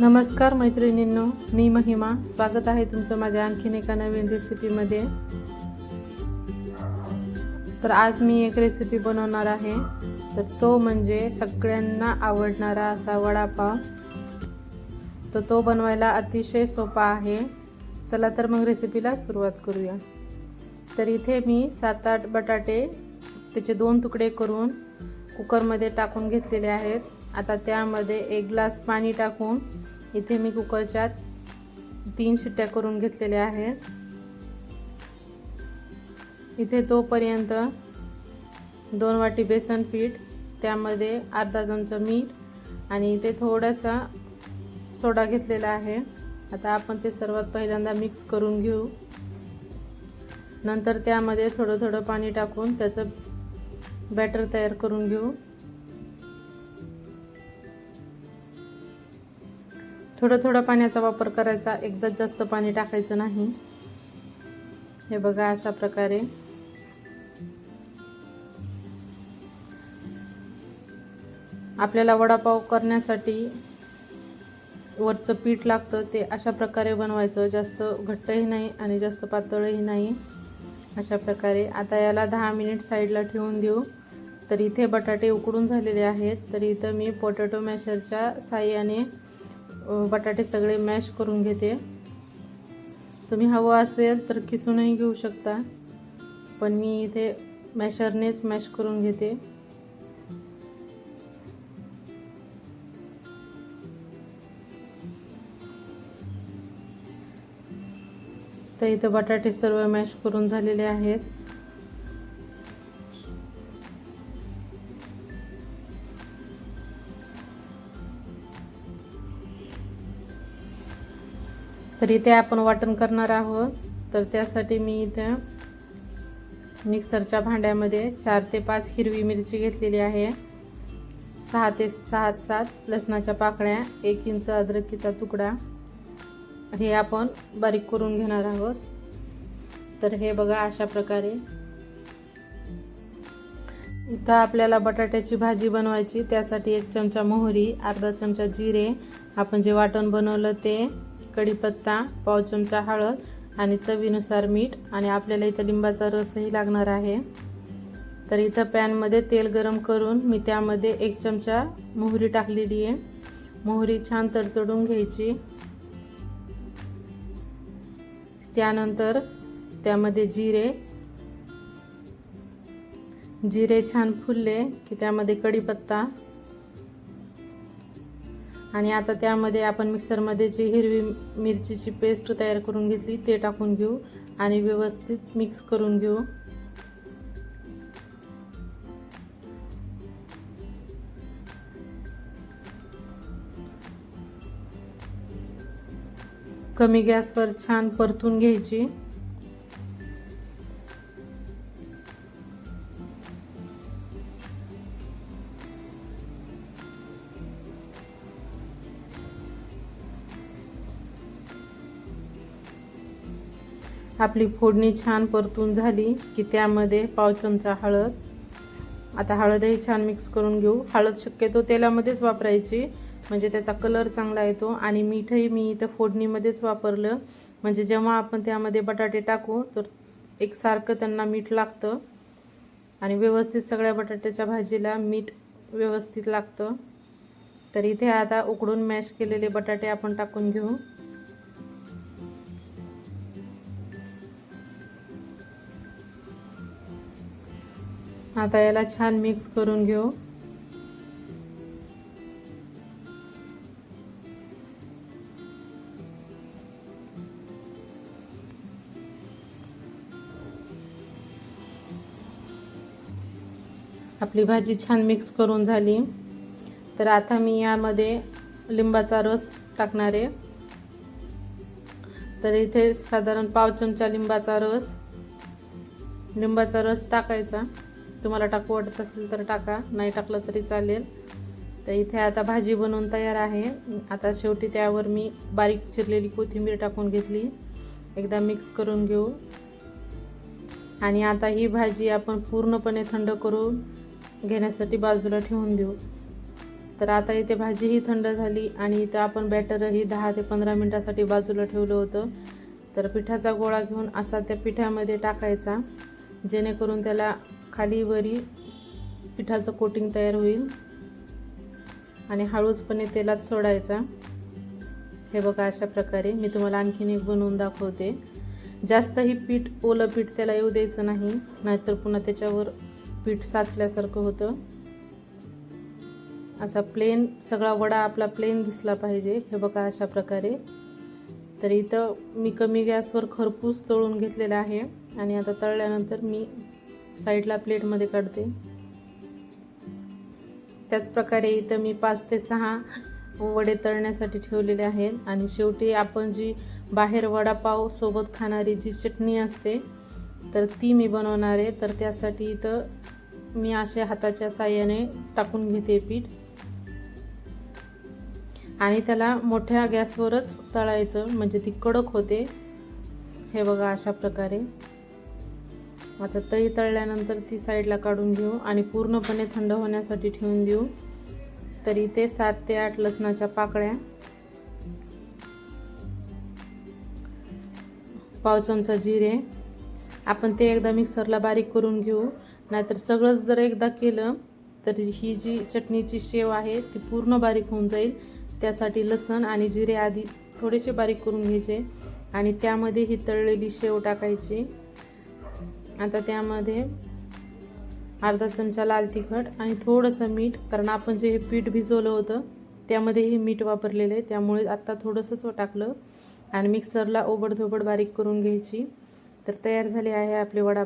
नमस्कार मैत्रिणींनो मी महिमा. स्वागत आहे तुमचं माझ्या आणखीन एका नवीन रेसिपीमध्ये तर आज मी एक रेसिपी बनवणार आहे. तर तो म्हणजे सगळ्यांना आवडणारा असा वडापाव. तर तो बनवायला अतिशय सोपा आहे. चला तर मग रेसिपीला सुरुवात करूया. तर इथे मी सात आठ बटाटे त्याचे दोन तुकडे करून कुकरमध्ये टाकून घेतलेले आहेत. आता त्यामध्ये एक ग्लास पाणी टाकून इथे मी कुकरच्या तीन शिट्ट्या करून घेतलेल्या आहेत. इथे तोपर्यंत दोन वाटी बेसन पीठ त्यामध्ये अर्धा चमचा मीठ आणि इथे थोडासा सोडा घेतलेला आहे. आता आपण ते सर्वात पहिल्यांदा मिक्स करून घेऊ. नंतर त्यामध्ये थोडं थोडं पाणी टाकून त्याचं बॅटर तयार करून घेऊ. थोडं थोडं पाण्याचा वापर करायचा. एकदाच जास्त पाणी टाकायचं नाही. हे बघा अशा प्रकारे. आपल्याला वडापाव करण्यासाठी वरचं पीठ लागतं ते अशा प्रकारे बनवायचं. जास्त घट्टही नाही आणि जास्त पातळही नाही. अशा प्रकारे. आता याला दहा मिनिट साईडला ठेवून देऊ. तर इथे बटाटे उकडून झालेले आहेत. तर इथं मी पोटॅटो मॅशरच्या साह्याने बटाटे सगळे मॅश करून घेते. तुम्ही हवं असेल तर किसूनही घेऊ शकता पण मी इथे मॅशरनेच मॅश करून घेते. तर इथं बटाटे सर्व मॅश करून झालेले आहेत. तर इथे आपण वाटण करणार आहोत. तर त्यासाठी मी इथे मिक्सरच्या भांड्यामध्ये चार ते पाच हिरवी मिरची घेतलेली आहे. सहा ते सहा सात लसणाच्या पाकळ्या एक इंच अद्रकीचा तुकडा. हे आपण बारीक करून घेणार आहोत. तर हे बघा अशा प्रकारे. इथं आपल्याला बटाट्याची भाजी बनवायची त्यासाठी एक चमचा मोहरी अर्धा चमचा जिरे. आपण जे वाटण बनवलं ते कढीपत्ता पाव चमचा हळद आणि चवीनुसार मीठ आणि आपल्याला इथं लिंबाचा रसही लागणार आहे. तर इथं पॅनमध्ये तेल गरम करून मी त्यामध्ये एक चमचा मोहरी टाकलेली आहे. मोहरी छान तडतडून घ्यायची. त्यानंतर त्यामध्ये जिरे. जिरे छान फुलले की त्यामध्ये कढीपत्ता आणि आता त्यामध्ये आपण मिक्सरमध्ये जी हिरवी मिरचीची पेस्ट तयार करून घेतली ते टाकून घेऊ आणि व्यवस्थित मिक्स करून घेऊ. कमी गॅसवर छान परतून घ्यायची. आपली फोडणी छान परतून झाली की त्यामध्ये पाव चमचा हळद. आता हळदही छान मिक्स करून घेऊ. हळद शक्यतो तेलामध्येच वापरायची म्हणजे त्याचा कलर चांगला येतो. आणि मीठही मी इथं फोडणीमध्येच वापरलं. म्हणजे जेव्हा आपण त्यामध्ये बटाटे टाकू तर एकसारखं त्यांना मीठ लागतं. आणि व्यवस्थित सगळ्या बटाट्याच्या भाजीला मीठ व्यवस्थित लागतं. तर इथे आता उकडून मॅश केलेले बटाटे आपण टाकून घेऊ. आता याला छान मिक्स करून घेऊ. आपली भाजी छान मिक्स करून झाली. तर आता मी यामध्ये लिंबाचा रस टाकणार आहे. तर इथे साधारण पाव चमचा लिंबाचा रस लिंबाचा रस टाकायचा. तुम्हाला टाकू वाटत असेल तर टाका. नाही टाकलं तरी चालेल. तर इथे आता भाजी बनवून तयार आहे. आता शेवटी त्यावर मी बारीक चिरलेली कोथिंबीर टाकून घेतली. एकदा मिक्स करून घेऊ. आणि आता ही भाजी आपण पूर्णपणे थंड करून घेण्यासाठी बाजूला ठेवून देऊ. तर आता इथे भाजीही थंड झाली आणि इथं आपण बॅटरही दहा ते पंधरा मिनटासाठी बाजूला ठेवलं होतं. तर पिठाचा गोळा घेऊन असा त्या पिठामध्ये टाकायचा. जेणेकरून त्याला खाली वरी पिठाचं कोटिंग तयार होईल. आणि हळूचपणे तेलात सोडायचा. हे बघा अशा प्रकारे. मी तुम्हाला आणखीन एक बनवून दाखवते. जास्तही पीठ ओलं पीठ त्याला येऊ द्यायचं नाही. नाहीतर पुन्हा त्याच्यावर पीठ साचल्यासारखं होतं. असा प्लेन सगळा वडा आपला प्लेन दिसला पाहिजे. हे बघा अशा प्रकारे. तर इथं मी कमी गॅसवर खरपूस तळून घेतलेलं आहे. आणि आता तळल्यानंतर मी साईडला प्लेटमध्ये काढते. त्याचप्रकारे इथं मी पाच ते सहा वडे तळण्यासाठी ठेवलेले आहेत. आणि शेवटी आपण जी बाहेर वडापाव सोबत खाणारी जी चटणी असते तर ती मी बनवणार आहे. तर त्यासाठी इथं मी अशा हाताच्या साह्याने टाकून घेते पीठ. आणि त्याला मोठ्या गॅसवरच तळायचं म्हणजे ती कडक होते. हे बघा अशा प्रकारे. आता तळी तळल्यानंतर ती साईडला काढून घेऊ आणि पूर्णपणे थंड होण्यासाठी ठेवून देऊ. तर इथे सात ते आठ लसणाच्या पाकळ्या. पाव चमचा जिरे. आपण ते एकदा मिक्सरला बारीक करून घेऊ. नाहीतर सगळंच जर एकदा केलं तर ही जी चटणीची शेव आहे ती पूर्ण बारीक होऊन जाईल. त्यासाठी लसण आणि जिरे आधी थोडेसे बारीक करून घ्यायचे आणि त्यामध्ये ही तळलेली शेव टाकायची. आता त्यामध्ये अर्धा चमचा लाल तिखट आणि थोडंसं मीठ कारण आपण जे हे पीठ भिजवलं होतं त्यामध्येही मीठ वापरलेलं आहे. त्यामुळे आत्ता थोडंसंच टाकलं आणि मिक्सरला ओबडधोबड बारीक करून घ्यायची. तर तयार झाले आहे आपले वडा